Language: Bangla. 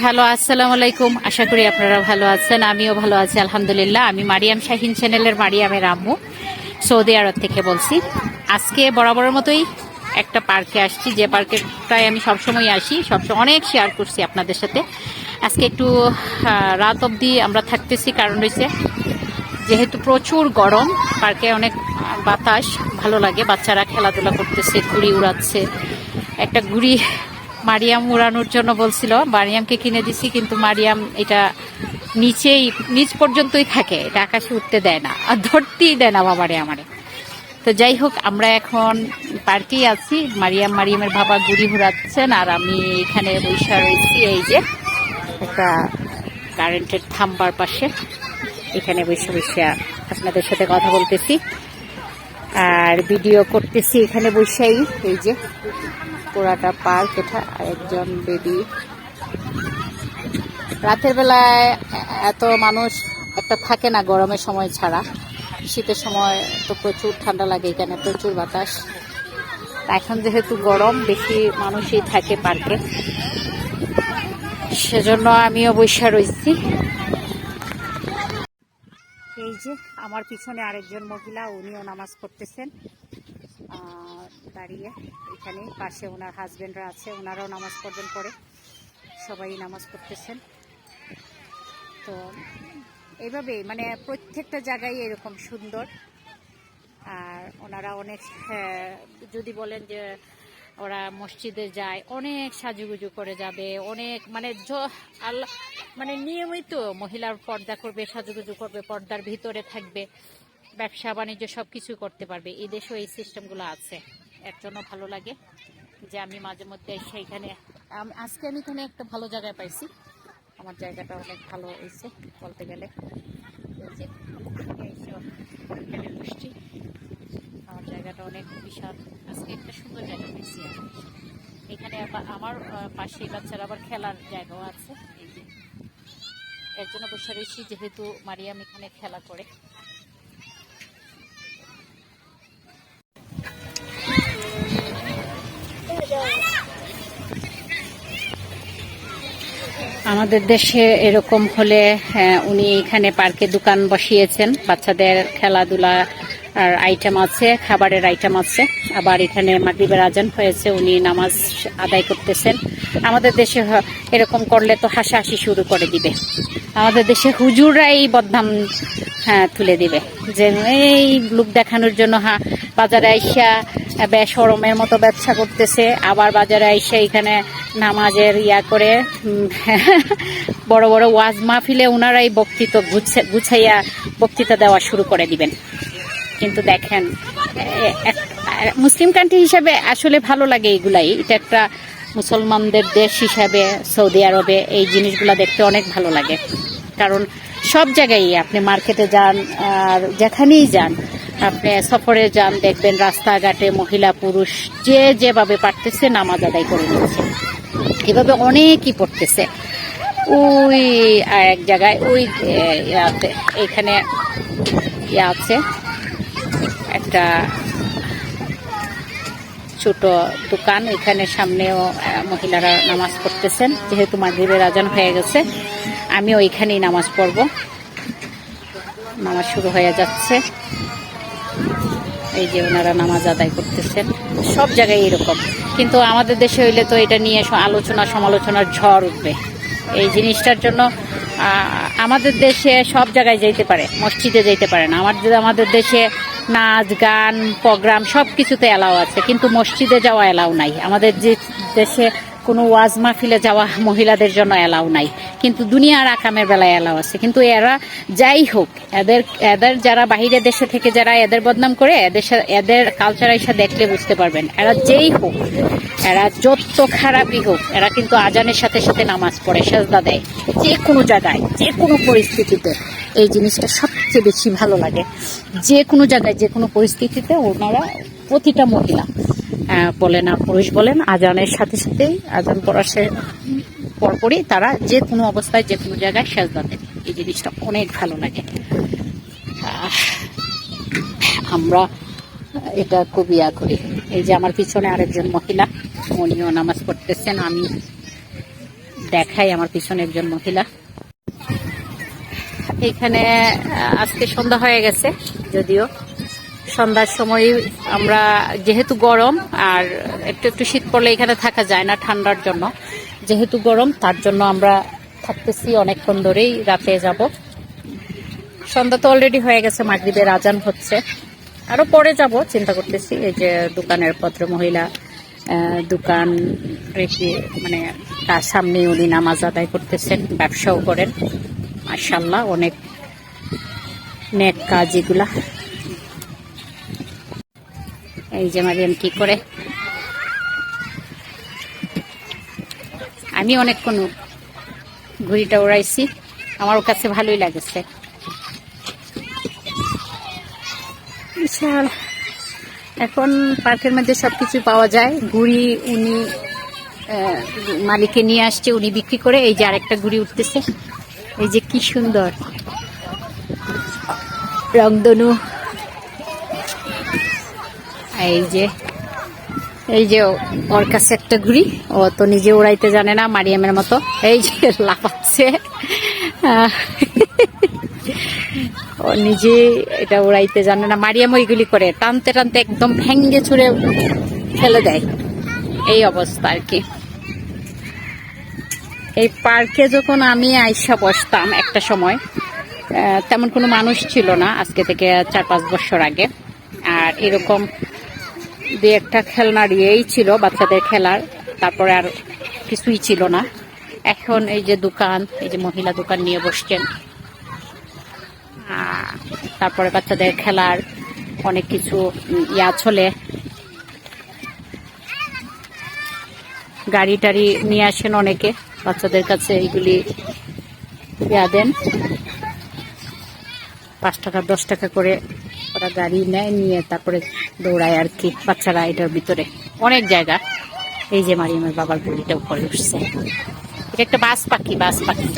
হ্যালো, আসসালামু আলাইকুম। আশা করি আপনারা ভালো আছেন, আমিও ভালো আছি, আলহামদুলিল্লাহ। আমি মারিয়াম শাহিন চ্যানেলের মারিয়ামের আম্মু, সৌদি আরব থেকে বলছি। আজকে বরাবরের মতোই একটা পার্কে আসছি, যে পার্কেটায় আমি সবসময় আসি, সবসময় অনেক শেয়ার করছি আপনাদের সাথে। আজকে একটু রাত অবধি আমরা থাকতেছি, কারণ রয়েছে যেহেতু প্রচুর গরম, পার্কে অনেক বাতাস, ভালো লাগে, বাচ্চারা খেলাধুলা করতেছে, ঘুড়ি উড়াচ্ছে, একটা ঘুড়ি মারিয়াম উড়ানোর জন্য বলছিল, মারিয়ামকে কিনে দিছি, কিন্তু মারিয়াম এটা নিচেই, নিচ পর্যন্তই থাকে, এটা আকাশে উঠতে দেয় না, আর ধরতেই দেয় না বাবারে আমারে। তো যাই হোক, আমরা এখন পার্কেই আছি, মারিয়াম মারিয়ামের বাবা ঘুড়ি ঘুরাচ্ছেন, আর আমি এখানে বৈশা রয়েছি, এই যে একটা কারেন্টের থাম্বার পাশে, এখানে বসে বসে আপনাদের সাথে কথা বলতেছি, আর ভিডিও করতেছি এখানে বসেই, এই যে। পুরাটা পার্ক, এটা একজন বেবি রাতের বেলায় এত মানুষ, একটা থাকে না গরমের সময় ছাড়া। শীতের সময় তো প্রচুর ঠান্ডা লাগে এখানে, প্রচুর বাতাস। এখন যেহেতু গরম, বেশি মানুষই থাকে পার্কে। সেজন্য আমিও বৈশা রয়েছি এই যে, আমার পিছনে আরেকজন মহিলা, উনিও নামাজ পড়তেছেন। দাঁড়িয়ে এখানে পাশে ওনার হাজব্যান্ডরা আছে ওনারাও নামাজ পড়বেন পরে। সবাই নামাজ পড়তেছেন। তো এইভাবেই মানে প্রত্যেকটা জায়গায় এরকম সুন্দর। আর ওনারা অনেক হ্যাঁ, যদি বলেন যে ওরা মসজিদে যায় অনেক সাজুগুজু করে যাবে অনেক মানে আল্লাহ মানে নিয়মিত মহিলার পর্দা করবে সাজুগুজু করবে পর্দার ভিতরে থাকবে। ব্যবসা, বাণিজ্য সব কিছু করতে পারবে। এই দেশেও এই সিস্টেমগুলো আছে। এর জন্য ভালো লাগে যে আমি মাঝে মধ্যে সেইখানে আজকে আমি এখানে একটা ভালো জায়গায় পাইছি। আমার জায়গাটা অনেক ভালো হয়েছে বলতে গেলে। বসছি আমার জায়গাটা অনেক বিশাল। আজকে একটা সুন্দর জায়গা পেয়েছি এখানে আমার পাশে বাচ্চারা আবার খেলার জায়গাও আছে। এই যে, এর জন্য বসে রয়েছি যেহেতু মারিয়াম এখানে খেলা করে। আমাদের দেশে এরকম হলে উনি এখানে পার্কে দোকান বসিয়েছেন। বাচ্চাদের খেলাধুলা আর আইটেম আছে, খাবারের আইটেম আছে। আবার এখানে মাগরিবের আজান হয়েছে, উনি নামাজ আদায় করতেছেন। আমাদের দেশে এরকম করলে তো হাসাহাসি শুরু করে দিবে। আমাদের দেশে হুজুররাই বদনাম হ্যাঁ তুলে দিবে। যে এই লোক দেখানোর জন্য হা, বাজারে আইসা বেসরমের মতো ব্যবসা করতেছে। আবার বাজারে আইসা এখানে নামাজের ইয়া করে বড় বড় ওয়াজ মাহফিলে ওনারাই বক্তৃতা গুছে- গুছাইয়া বক্তৃতা দেওয়া শুরু করে দিবেন। কিন্তু দেখেন মুসলিম কান্ট্রি হিসাবে আসলে ভালো লাগে এগুলাই। এটা একটা মুসলমানদের দেশ হিসাবে, সৌদি আরবে এই জিনিসগুলো দেখতে অনেক ভালো লাগে। কারণ সব জায়গায় আপনি মার্কেটে যান, আর যেখানেই যান, আপনি সফরে যান, দেখবেন রাস্তাঘাটে মহিলা, পুরুষ যে যেভাবে পারতেছে নামাজ আদায় করে নিচ্ছে। এভাবে অনেকই পড়তেছে। ওই আর এক জায়গায়, ওই ইয়াতে, এখানে ইয়ে আছে। একটা ছোট দোকান এখানে সামনেও মহিলারা নামাজ পড়তেছেন। যেহেতু মাগরিবের আজান হয়ে গেছে আমি ওইখানেই নামাজ পড়ব। নামাজ শুরু হয়ে যাচ্ছে। এই যে ওনারা নামাজ আদায় করতেছেন, সব জায়গায় এরকম কিন্তু আমাদের দেশে হইলে তো এটা নিয়ে আলোচনা, সমালোচনার ঝড় উঠবে। এই জিনিসটার জন্য আমাদের দেশে সব জায়গায় যেতে পারে, মসজিদে যেতে পারে না। আমাদের আমাদের দেশে নাচ, গান, প্রোগ্রাম সব কিছুতে এলাও আছে, কিন্তু মসজিদে যাওয়া এলাও নাই। আমাদের যে দেশে কোনো ওয়াজ মাহফিলে যাওয়া মহিলাদের জন্য এলাও নাই। কিন্তু দুনিয়ার আকামের বেলায় এলাও আছে। কিন্তু এরা যাই হোক, এদের এদের যারা বাহিরের দেশে থেকে যারা এদের বদনাম করে, এদের এদের কালচার এসে দেখলে বুঝতে পারবেন। এরা যেই হোক, এরা যত খারাপই হোক, এরা কিন্তু আজানের সাথে সাথে নামাজ পড়ে, সেজদা দেয়। যে কোনো জায়গায়, যে কোনো পরিস্থিতিতে এই জিনিসটা সবচেয়ে বেশি ভালো লাগে। যে কোনো জায়গায়, যে কোনো পরিস্থিতিতে ওনারা প্রতিটা মহিলা বলেন, আর পুরুষ বলেন, আজানের সাথে সাথেই আজান পড়া সে পরপরই তারা যে কোনো অবস্থায়, যে কোনো জায়গায় সেজদা দেন এই জিনিসটা অনেক ভালো লাগে। আমরা এটা খুব ইয়া করি। এই যে আমার পিছনে আরেকজন মহিলা, উনিও নামাজ পড়তেছেন, আমি দেখাই আমার পিছনে একজন মহিলা। এখানে আজকে সন্ধ্যা হয়ে গেছে, যদিও সন্ধ্যার সময় আমরা, যেহেতু গরম, আর একটু একটু শীত পড়লে এখানে থাকা যায় না ঠান্ডার জন্য, যেহেতু গরম, তার জন্য আমরা থাকতেছি অনেকক্ষণ ধরেই রাতে যাব। সন্ধ্যা তো অলরেডি হয়ে গেছে মাগরিবের আজান হচ্ছে। আরও পরে যাব, চিন্তা করতেছি, এই যে দোকানের পত্র মহিলা দোকান রেখে মানে তার সামনে উনি নামাজ আদায় করতেছেন, ব্যবসাও করেন। মার্শাল্লাহ অনেক নেক কাজ এগুলা। এই যে মারিয়াম কি করে। আমি অনেকক্ষণ ঘুড়িটা উড়াইছি আমার কাছে ভালোই লাগেছে। বিশাল এখন পার্কের মধ্যে সবকিছু পাওয়া যায়। ঘুড়ি উনি মালিকে নিয়ে আসছে, উনি বিক্রি করে, এই যে আরেকটা ঘুড়ি উঠতেছে। এই যে কি সুন্দর। রংধনু। এই যে এই যে ওর কাছে একটা ঘুড়ি, ও তো নিজে উড়াইতে জানে না, মারিয়ামের মতো। এই যে লাফাচ্ছে। ও নিজে এটা উড়াইতে জানে না, মারিয়াম ওইগুলি করে, টানতে টানতে একদম ভেঙ্গে ছুঁড়ে ফেলে দেয়। এই অবস্থা আর কি। এই পার্কে যখন আমি আইসা বসতাম একটা সময় তেমন কোনো মানুষ ছিল না আজকে থেকে চার পাঁচ বছর আগে। আর এরকম দু একটা খেলনার ইয়েই ছিল বাচ্চাদের খেলার, তারপরে আর কিছুই ছিল না। এখন এই যে দোকান, এই যে মহিলা দোকান নিয়ে বসছেন। তারপরে বাচ্চাদের খেলার অনেক কিছু ইয়া চলে। গাড়ি টাড়ি নিয়ে আসেন অনেকে, বাচ্চাদের কাছে এইগুলি ইয়া দেন। পাঁচ টাকা, দশ টাকা করে ওরা গাড়ি নেয়, নিয়ে তারপরে দৌড়ায় আর কি, বাচ্চারা এটার ভিতরে। অনেক জায়গা। এই যে মারিয়ামের বাবার গুলিটা উপরে উঠছে। এটা একটা বাস পাখি বাস পাখি।